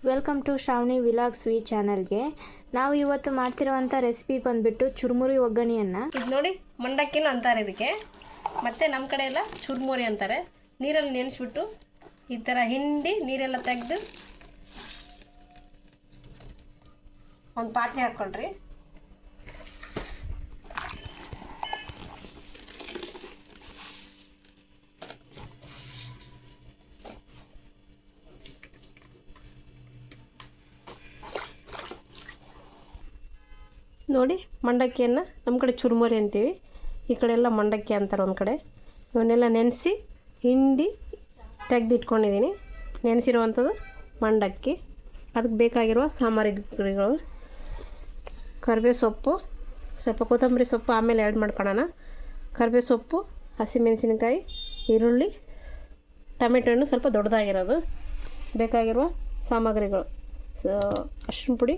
Welcome to Shravani vlogs sweet ಚಾನಲ್ಗೆ ನಾವು ಇವತ್ತು ಮಾಡ್ತಿರುವಂಥ ರೆಸಿಪಿ ಬಂದುಬಿಟ್ಟು ಚುರುಮುರಿ ಒಗ್ಗರಣೆಯನ್ನು ಇದು ನೋಡಿ, ಮಂಡಕ್ಕಿನ ಅಂತಾರೆ ಇದಕ್ಕೆ. ಮತ್ತು ನಮ್ಮ ಕಡೆ ಎಲ್ಲ ಚುರುಮುರಿ ಅಂತಾರೆ. ನೀರಲ್ಲಿ ನೆನೆಸ್ಬಿಟ್ಟು ಈ ಥರ ಹಿಂಡಿ ನೀರೆಲ್ಲ ತೆಗೆದು ಒಂದು ಪಾತ್ರೆ ಹಾಕ್ಕೊಳ್ರಿ ನೋಡಿ ಮಂಡಕ್ಕಿಯನ್ನು ನಮ್ಮ ಕಡೆ ಚುರುಮುರಿ ಅಂತೀವಿ. ಈ ಕಡೆ ಎಲ್ಲ ಮಂಡಕ್ಕಿ ಅಂತಾರೆ ಒಂದು ಕಡೆ. ಇವನ್ನೆಲ್ಲ ನೆನೆಸಿ ಹಿಂಡಿ ತೆಗೆದಿಟ್ಕೊಂಡಿದ್ದೀನಿ ನೆನೆಸಿರುವಂಥದ್ದು ಮಂಡಕ್ಕಿ. ಅದಕ್ಕೆ ಬೇಕಾಗಿರುವ ಸಾಮಗ್ರಿಗಳು. ಕರಿಬೇವು ಸೊಪ್ಪು, ಸ್ವಲ್ಪ ಕೊತ್ತಂಬರಿ ಸೊಪ್ಪು ಆಮೇಲೆ ಆ್ಯಡ್ ಮಾಡ್ಕೊಳ್ಳೋಣ ಕರಿಬೇವು ಸೊಪ್ಪು, ಹಸಿಮೆಣಸಿನಕಾಯಿ, ಈರುಳ್ಳಿ, ಟೊಮೆಟೊ ಹಣ್ಣು ಸ್ವಲ್ಪ ದೊಡ್ಡದಾಗಿರೋದು. ಬೇಕಾಗಿರುವ ಸಾಮಗ್ರಿಗಳು. ಸೊ ಅರ್ಶಿನ ಪುಡಿ,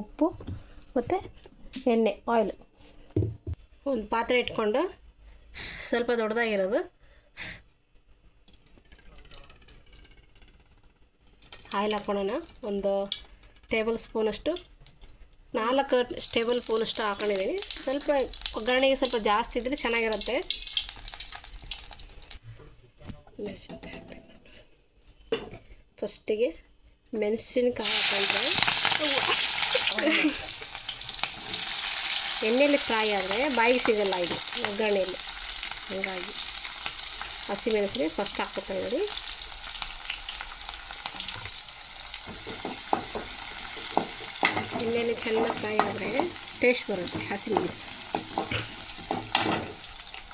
ಉಪ್ಪು ಮತ್ತು ಎಣ್ಣೆ ಆಯಿಲ್ ಒಂದು ಪಾತ್ರೆ ಇಟ್ಕೊಂಡು ಸ್ವಲ್ಪ ದೊಡ್ಡದಾಗಿರೋದು. ಆಯಿಲ್ ಹಾಕ್ಕೊಳ್ಳೋಣ ಒಂದು ಟೇಬಲ್ ಸ್ಪೂನಷ್ಟು ನಾಲ್ಕು ಟೇಬಲ್ ಸ್ಪೂನಷ್ಟು ಹಾಕೊಂಡಿದ್ದೀನಿ. ಸ್ವಲ್ಪ ಒಗ್ಗರಣೆಗೆ ಸ್ವಲ್ಪ ಜಾಸ್ತಿ ಇದ್ದರೆ ಚೆನ್ನಾಗಿರುತ್ತೆ. ಫಸ್ಟಿಗೆ ಮೆಣಸಿನ್ಕಾಯಿ ಹಾಕೊಂಡ್ರೆ. ಎಣ್ಣೆಯಲ್ಲಿ ಫ್ರೈ ಆದರೆ ಬಾಯಿಗೆ ಸಿಗಲ್ಲ ಇದು ಒಗ್ಗರಣೆಯಲ್ಲಿ ಹಂಗಾಗಿ ಹಸಿಮೆಣಸಿಗೆ ಫಸ್ಟ್ ಹಾಕ್ಕೊತಾ ನೋಡಿ. ಎಣ್ಣೆಯಲ್ಲಿ ಚೆನ್ನಾಗಿ ಫ್ರೈ ಆದರೆ ಟೇಸ್ಟ್ ಬರುತ್ತೆ ಹಸಿಮೆಣಸು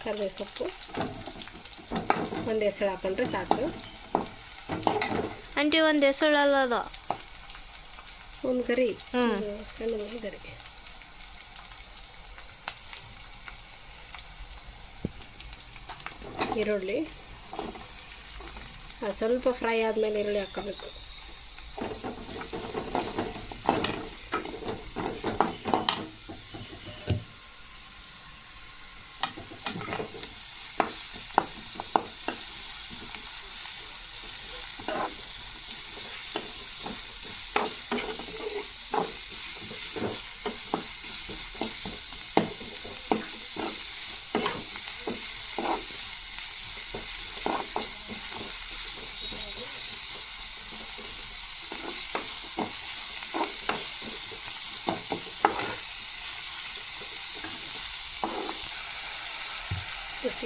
ಕರ್ಬೇವು ಸೊಪ್ಪು ಒಂದು ಹೆಸರು ಹಾಕೊಂಡ್ರೆ ಸಾಕು. ಅಂಟಿ ಒಂದು ಹೆಸಳಲ್ಲದ ಒಂದು ಗರಿ ಹ್ಞೂ ಸಣ್ಣ ಗರಿ. ಈರುಳ್ಳಿ. ಸ್ವಲ್ಪ ಫ್ರೈ ಆದಮೇಲೆ ಈರುಳ್ಳಿ ಹಾಕೋಬೇಕು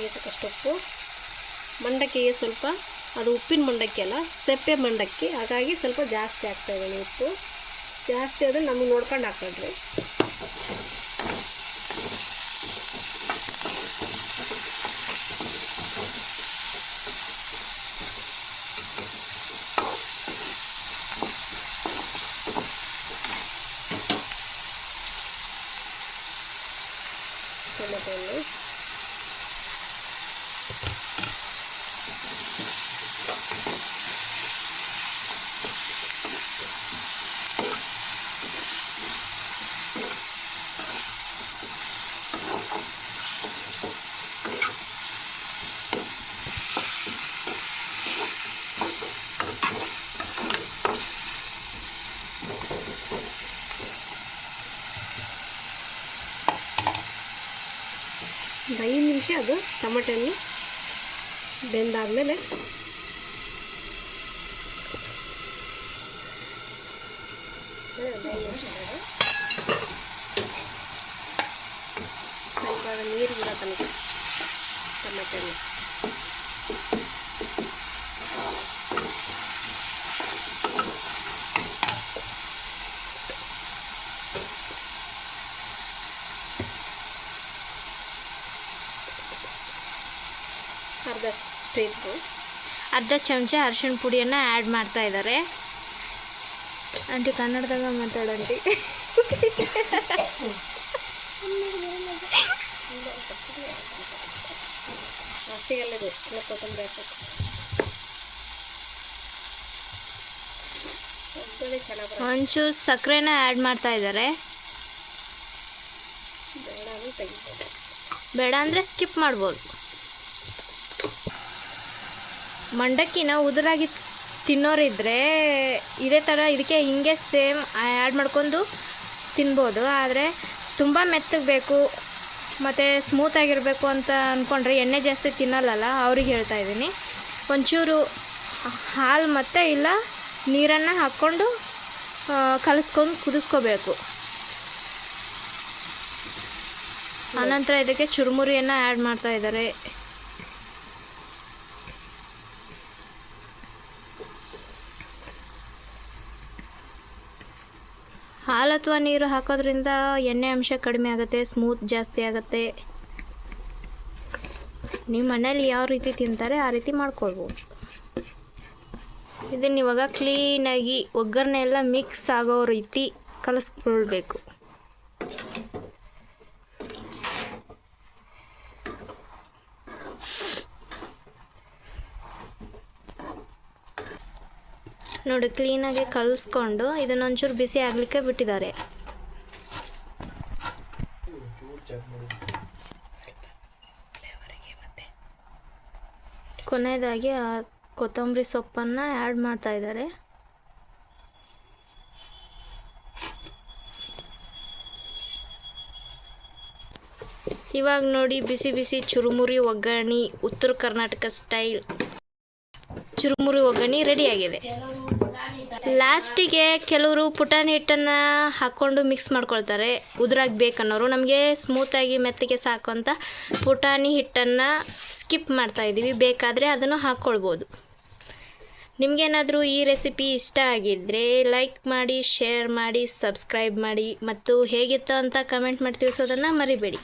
ರುಚಿಗೆ ತಕ್ಕಷ್ಟು ಉಪ್ಪು. ಮಂಡಕ್ಕಿಗೆ ಸ್ವಲ್ಪ, ಅದು ಉಪ್ಪಿನ ಮಂಡಕ್ಕಿ ಅಲ್ಲ, ಸೆಪ್ಪೆ ಮಂಡಕ್ಕಿ. ಹಾಗಾಗಿ ಸ್ವಲ್ಪ ಜಾಸ್ತಿ ಆಗ್ತಾ ಇದ್ದೀನಿ ಉಪ್ಪು. ಜಾಸ್ತಿ ಆದರೆ ನಮಗೆ ನೋಡ್ಕೊಂಡು ಹಾಕೊಂಡ್ರಿ ಟೊಮೆಟೊ ಹಣ್ಣು ಒಂದು ಐದು ನಿಮಿಷ ಅದು ಟೊಮೆಟೊ ಹಣ್ಣು ಬೆಂದಾದಮೇಲೆ ಸ್ವಲ್ಪ ನೀರು ಬಿಡೋ ತನಕ ಟೊಮೆಟೊ ಅರ್ಧ ಸ್ಪೂನ್ ಅರ್ಧ ಚಮಚ ಅರಿಶಿಣ ಪುಡಿಯನ್ನು ಆ್ಯಡ್ ಮಾಡ್ತಾ ಇದ್ದಾರೆ ಆಂಟಿ ಕನ್ನಡದಾಗ ಮಾತಾಡಂಟಿ. ಎಲ್ಲ ಕೊತ್ತಂಬರಿ ಹಾಕಬೇಕು ಒಂಚೂರು ಸಕ್ಕರೆನ ಆ್ಯಡ್ ಮಾಡ್ತಾ ಇದ್ದಾರೆ ಬೇಡ ಅಂದರೆ ಸ್ಕಿಪ್ ಮಾಡ್ಬೋದು. ಮಂಡಕ್ಕಿನ ಉದುರಾಗಿ ತಿನ್ನೋರಿದ್ದರೆ ಇದೇ ಥರ ಇದಕ್ಕೆ ಹಿಂಗೆ ಸೇಮ್ ಆ್ಯಡ್ ಮಾಡ್ಕೊಂಡು ತಿನ್ಬೋದು. ಆದರೆ ತುಂಬ ಮೆತ್ತಗೆ ಬೇಕು ಮತ್ತು ಸ್ಮೂತಾಗಿರಬೇಕು ಅಂತ ಅಂದ್ಕೊಂಡ್ರೆ ಎಣ್ಣೆ ಜಾಸ್ತಿ ತಿನ್ನಲ್ಲಲ್ಲ? ಅವ್ರಿಗೆ ಹೇಳ್ತಾ ಇದ್ದೀನಿ. ಒಂಚೂರು ಹಾಲು ಮತ್ತು ಇಲ್ಲ, ನೀರನ್ನು ಹಾಕ್ಕೊಂಡು ಕಲಸ್ಕೊಂಡು ಕುದಿಸ್ಕೋಬೇಕು. ಆನಂತರ ಇದಕ್ಕೆ ಚುರುಮುರಿಯನ್ನು ಆ್ಯಡ್ ಮಾಡ್ತಾ ಇದ್ದಾರೆ. ಹಾಲು ಅಥವಾ ನೀರು ಹಾಕೋದ್ರಿಂದ ಎಣ್ಣೆ ಅಂಶ ಕಡಿಮೆ ಆಗುತ್ತೆ ಸ್ಮೂತ್ ಜಾಸ್ತಿ ಆಗುತ್ತೆ. ನಿಮ್ಮ ಮನೇಲಿ ಯಾವ ರೀತಿ ತಿಂತಾರೆ ಆ ರೀತಿ ಮಾಡ್ಕೊಳ್ಬೋದು. ಇದನ್ನ ಇವಾಗ ಕ್ಲೀನಾಗಿ ಒಗ್ಗರಣೆ ಎಲ್ಲ ಮಿಕ್ಸ್ ಆಗೋ ರೀತಿ ಕಲಿಸ್ಕೊಳ್ಬೇಕು. ನೋಡಿ ಕ್ಲೀನಾಗಿ ಕಲಿಸ್ಕೊಂಡು ಇದನ್ನ ಒಂಚೂರು ಬಿಸಿ ಆಗಲಿಕ್ಕೆ ಬಿಟ್ಟಿದ್ದಾರೆ. ಕೊನೆಯದಾಗಿ ಆ ಕೊತ್ತಂಬರಿ ಸೊಪ್ಪನ್ನು ಆ್ಯಡ್ ಮಾಡ್ತಾ ಇದ್ದಾರೆ. ಇವಾಗ ನೋಡಿ, ಬಿಸಿ ಬಿಸಿ ಚುರುಮುರಿ, ಒಗ್ಗರಣೆ, ಉತ್ತರ ಕರ್ನಾಟಕ ಸ್ಟೈಲ್ ಚುರುಮುರಿ ಒಗ್ಗರಣೆ ರೆಡಿಯಾಗಿದೆ. ಲಾಸ್ಟಿಗೆ ಕೆಲವರು ಪುಟಾಣಿ ಹಿಟ್ಟನ್ನು ಹಾಕ್ಕೊಂಡು ಮಿಕ್ಸ್ ಮಾಡ್ಕೊಳ್ತಾರೆ. ಉದುರಾಗಿ ಬೇಕನ್ನೋರು. ನಮಗೆ ಸ್ಮೂತಾಗಿ ಮೆತ್ತಗೆ ಸಾಕು ಅಂತ ಪುಟಾಣಿ ಹಿಟ್ಟನ್ನು ಸ್ಕಿಪ್ ಮಾಡ್ತಾ ಇದ್ದೀವಿ ಬೇಕಾದರೆ ಅದನ್ನು ಹಾಕ್ಕೊಳ್ಬೋದು ನಿಮಗೇನಾದರೂ ಈ ರೆಸಿಪಿ ಇಷ್ಟ ಆಗಿದ್ದರೆ ಲೈಕ್ ಮಾಡಿ ಶೇರ್ ಮಾಡಿ ಸಬ್ಸ್ಕ್ರೈಬ್ ಮಾಡಿ ಮತ್ತು ಹೇಗಿತ್ತು ಅಂತ ಕಮೆಂಟ್ ಮಾಡಿ ತಿಳಿಸೋದನ್ನು ಮರಿಬೇಡಿ.